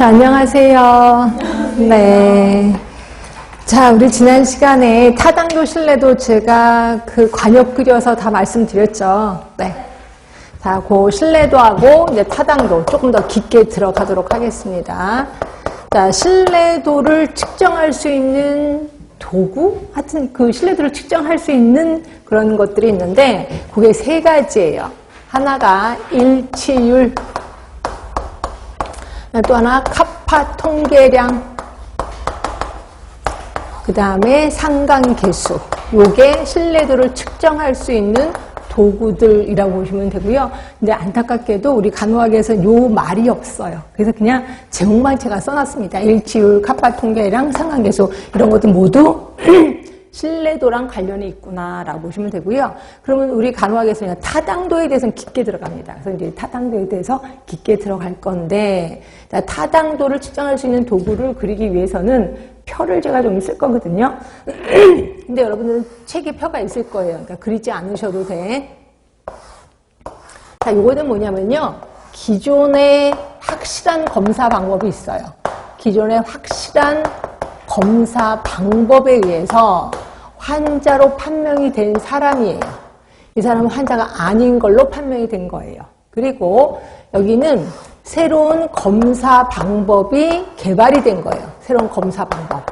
자, 안녕하세요. 네. 자, 우리 지난 시간에 타당도 신뢰도 제가 그 관역 그려서 다 말씀드렸죠. 네. 자, 그 신뢰도하고 이제 타당도 조금 더 깊게 들어가도록 하겠습니다. 자, 신뢰도를 측정할 수 있는 도구? 하여튼 그 신뢰도를 측정할 수 있는 그런 것들이 있는데, 그게 세 가지예요. 하나가 일치율, 또 하나 카파 통계량, 그 다음에 상관계수. 요게 신뢰도를 측정할 수 있는 도구들이라고 보시면 되고요. 근데 안타깝게도 우리 간호학에서 요 말이 없어요. 그래서 그냥 제목만 제가 써놨습니다. 일치율, 카파 통계량, 상관계수 이런 것들 모두 신뢰도랑 관련이 있구나라고 보시면 되고요. 그러면 우리 간호학에서 그냥 타당도에 대해서는 깊게 들어갑니다. 그래서 이제 타당도에 대해서 깊게 들어갈 건데 자, 타당도를 측정할 수 있는 도구를 그리기 위해서는 표를 제가 좀 쓸 거거든요. 근데 여러분들은 책에 표가 있을 거예요. 그러니까 그리지 않으셔도 돼. 자, 요거는 뭐냐면요. 기존의 확실한 검사 방법이 있어요. 기존의 확실한 검사 방법에 의해서 환자로 판명이 된 사람이에요. 이 사람은 환자가 아닌 걸로 판명이 된 거예요. 그리고 여기는 새로운 검사 방법이 개발이 된 거예요. 새로운 검사 방법.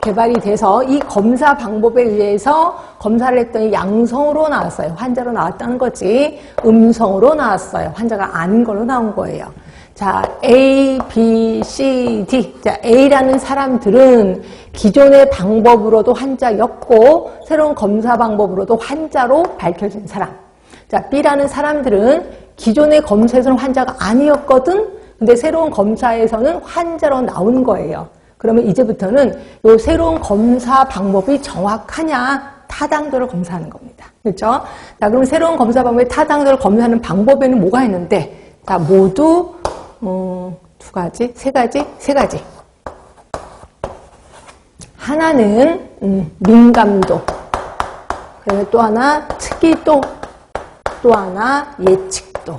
개발이 돼서 이 검사 방법에 의해서 검사를 했더니 양성으로 나왔어요. 환자로 나왔다는 거지. 음성으로 나왔어요. 환자가 아닌 걸로 나온 거예요. 자, A, B, C, D. 자, A라는 사람들은 기존의 방법으로도 환자였고, 새로운 검사 방법으로도 환자로 밝혀진 사람. 자, B라는 사람들은 기존의 검사에서는 환자가 아니었거든? 근데 새로운 검사에서는 환자로 나온 거예요. 그러면 이제부터는 이 새로운 검사 방법이 정확하냐, 타당도를 검사하는 겁니다. 그렇죠? 자, 그럼 새로운 검사 방법의 타당도를 검사하는 방법에는 뭐가 있는데, 자, 모두 어, 두 가지, 세 가지, 세 가지. 하나는 음, 민감도, 그다음에 또 하나 특이도, 또 하나 예측도.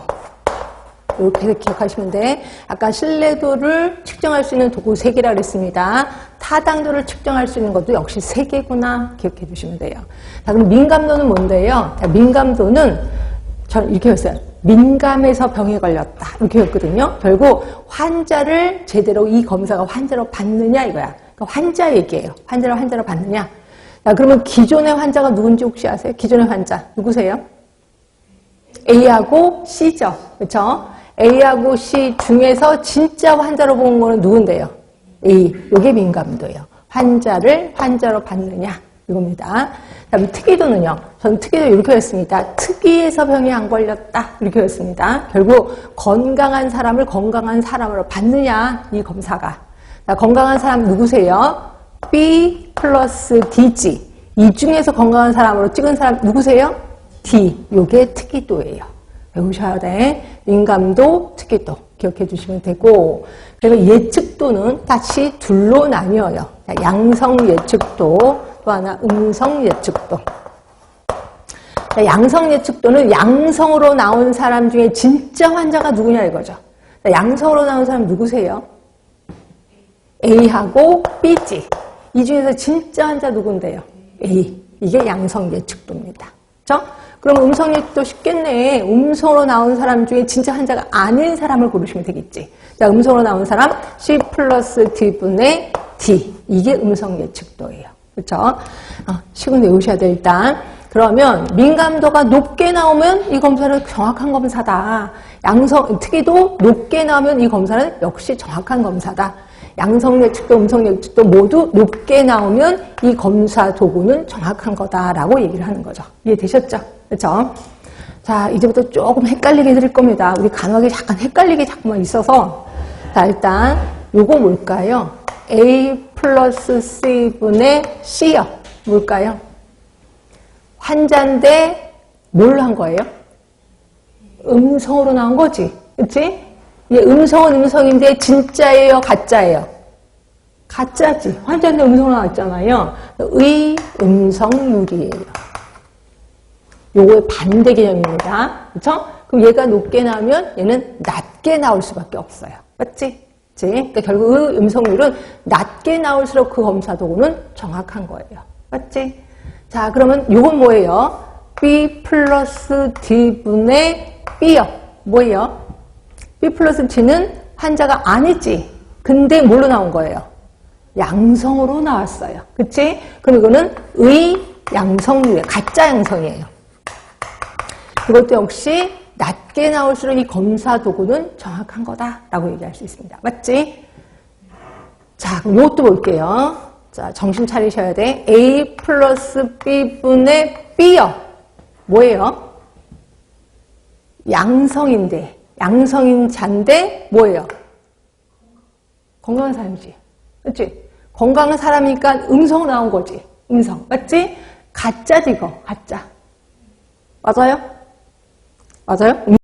이렇게 기억하시면 돼. 아까 신뢰도를 측정할 수 있는 도구 세 개라 그랬습니다. 타당도를 측정할 수 있는 것도 역시 세 개구나 기억해 주시면 돼요. 자, 그럼 민감도는 뭔데요? 자, 민감도는 저는 이렇게 했어요. 민감해서 병에 걸렸다. 이렇게 했거든요. 결국 환자를 제대로 이 검사가 환자로 받느냐 이거야. 그러니까 환자 얘기예요. 환자를 환자로 받느냐. 자, 그러면 기존의 환자가 누군지 혹시 아세요? 기존의 환자 누구세요? A하고 C죠. 그렇죠? A하고 C 중에서 진짜 환자로 본 거는 누군데요? A. 이게 민감도예요. 환자를 환자로 받느냐 이겁니다. 다음 특이도는요. 저는 특이도 이렇게 했습니다. 특이해서 병이 안 걸렸다 이렇게 했습니다. 결국 건강한 사람을 건강한 사람으로 받느냐 이 검사가. 자, 건강한 사람 누구세요? B 플러스 D지. 이 중에서 건강한 사람으로 찍은 사람 누구세요? D. 요게 특이도예요. 외우셔야 돼. 민감도, 특이도 기억해 주시면 되고 그리고 예측도는 다시 둘로 나뉘어요. 양성 예측도 또 하나 음성 예측도. 양성 예측도는 양성으로 나온 사람 중에 진짜 환자가 누구냐 이거죠. 양성으로 나온 사람 누구세요? A하고 B지. 이 중에서 진짜 환자 누군데요? A. 이게 양성 예측도입니다. 그렇죠? 그럼 음성 예측도 쉽겠네. 음성으로 나온 사람 중에 진짜 환자가 아닌 사람을 고르시면 되겠지. 자, 음성으로 나온 사람 C 플러스 D분의 D. 이게 음성 예측도예요. 그렇죠? 어, 식은 외우셔야 돼 일단. 그러면 민감도가 높게 나오면 이 검사는 정확한 검사다. 양성 특이도 높게 나오면 이 검사는 역시 정확한 검사다. 양성 예측도, 음성 예측도 모두 높게 나오면 이 검사 도구는 정확한 거다라고 얘기를 하는 거죠. 이해되셨죠? 그렇죠? 자, 이제부터 조금 헷갈리게 드릴 겁니다. 우리 간혹에 약간 헷갈리게 자꾸만 있어서 자, 일단 요거 뭘까요? A 플러스 C분의 C요. 뭘까요? 환자인데 뭘한 거예요? 음성으로 나온 거지. 그치? 예, 음성은 음성인데 진짜예요? 가짜예요? 가짜지. 환자인데 음성으로 나왔잖아요. 의, 음성률이에요. 요거의 반대 개념입니다. 그쵸? 그럼 얘가 높게 나오면 얘는 낮게 나올 수밖에 없어요. 맞지? 그치? 그러니까 결국 그 음성률은 낮게 나올수록 그 검사 도구는 정확한 거예요. 맞지? 자, 그러면 요건 뭐예요? B 플러스 D분의 B요. 뭐예요? B 플러스 D는 환자가 아니지. 근데 뭘로 나온 거예요? 양성으로 나왔어요. 그치? 그럼 이거는 의 양성률이에요. 가짜 양성이에요. 그것도 역시 낮게 나올수록 이 검사 도구는 정확한 거다라고 얘기할 수 있습니다. 맞지? 자, 그럼 이것도 볼게요. 자, 정신 차리셔야 돼. A 플러스 B분의 B요. 뭐예요? 양성인데, 양성인 잔데 뭐예요? 건강한 사람이지. 그치? 건강한 사람이니까 음성 나온 거지. 음성. 맞지? 가짜지, 이거. 가짜. 맞아요? 맞아요?